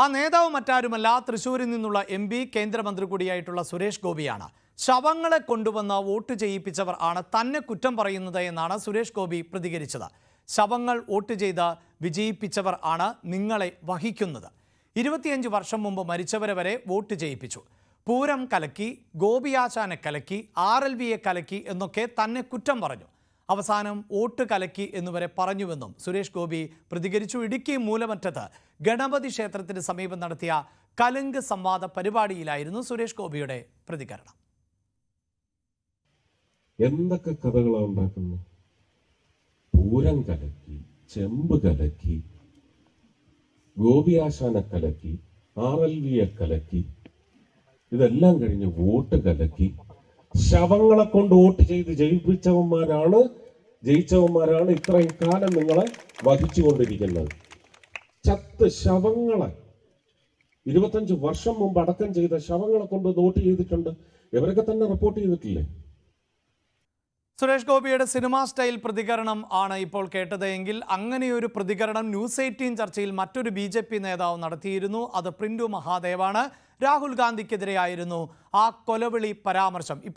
ആ നേതാവ് മറ്റാരുമല്ല തൃശൂരിൽ നിന്നുള്ള എം പി കേന്ദ്രമന്ത്രി കൂടിയായിട്ടുള്ള സുരേഷ് ഗോപിയാണ്. ശവങ്ങളെ കൊണ്ടുവന്ന വോട്ട് ചെയ്യിപ്പിച്ചവർ ആണ് തന്നെ കുറ്റം പറയുന്നത് എന്നാണ് സുരേഷ് ഗോപി പ്രതികരിച്ചത്. ശവങ്ങൾ വോട്ട് ചെയ്ത് വിജയിപ്പിച്ചവർ ആണ് നിങ്ങളെ വഹിക്കുന്നത്. ഇരുപത്തിയഞ്ച് വർഷം മുമ്പ് മരിച്ചവരെ വരെ വോട്ട് ചെയ്യിപ്പിച്ചു. പൂരം കലക്കി ഗോപിയാശാനെ കലക്കി ആർ എൽ വിയെ കലക്കി എന്നൊക്കെ തന്നെ കുറ്റം പറഞ്ഞു. അവസാനം വോട്ട് കലക്കി എന്നുവരെ പറഞ്ഞുവെന്നും സുരേഷ് ഗോപി പ്രതികരിച്ചു. ഇടുക്കി മൂലമറ്റത്ത് ഗണപതി ക്ഷേത്രത്തിന് സമീപം നടത്തിയ കലുങ്ക് സംവാദ പരിപാടിയിലായിരുന്നു സുരേഷ് ഗോപിയുടെ പ്രതികരണം. എന്തൊക്കെ കഥകളാണ് ഉണ്ടാക്കുന്നത്? പൂരം കലക്കി ചെമ്പ് കലക്കി കലക്കി കലക്കി ഇതെല്ലാം കഴിഞ്ഞ് വോട്ട് കലക്കി. ശവങ്ങളെ കൊണ്ട് വോട്ട് ചെയ്ത് ജയിപ്പിച്ചവന്മാരാണ്. ജയിച്ചവന്മാരാണ് ഇത്രയും കാലം നിങ്ങളെ വഹിച്ചുകൊണ്ടിരിക്കുന്നത്. ചത്ത് ശവങ്ങളെ. ഇരുപത്തഞ്ച് വർഷം മുമ്പ് അടക്കം ചെയ്ത ശവങ്ങളെ കൊണ്ട് വോട്ട് ചെയ്തിട്ടുണ്ട്. ഇവരൊക്കെ തന്നെ റിപ്പോർട്ട് ചെയ്തിട്ടില്ലേ? സുരേഷ് ഗോപിയുടെ സിനിമാ സ്റ്റൈൽ പ്രതികരണം ആണ് ഇപ്പോൾ കേട്ടത് എങ്കിൽ അങ്ങനെയൊരു പ്രതികരണം ന്യൂസ് എയ്റ്റീൻ ചർച്ചയിൽ മറ്റൊരു ബി ജെ പി നേതാവ് നടത്തിയിരുന്നു. അത് പ്രിന്റു മഹാദേവാണ്. രാഹുൽ ഗാന്ധിക്കെതിരെയായിരുന്നു ആ കൊലവിളി പരാമർശം. ഇപ്പോൾ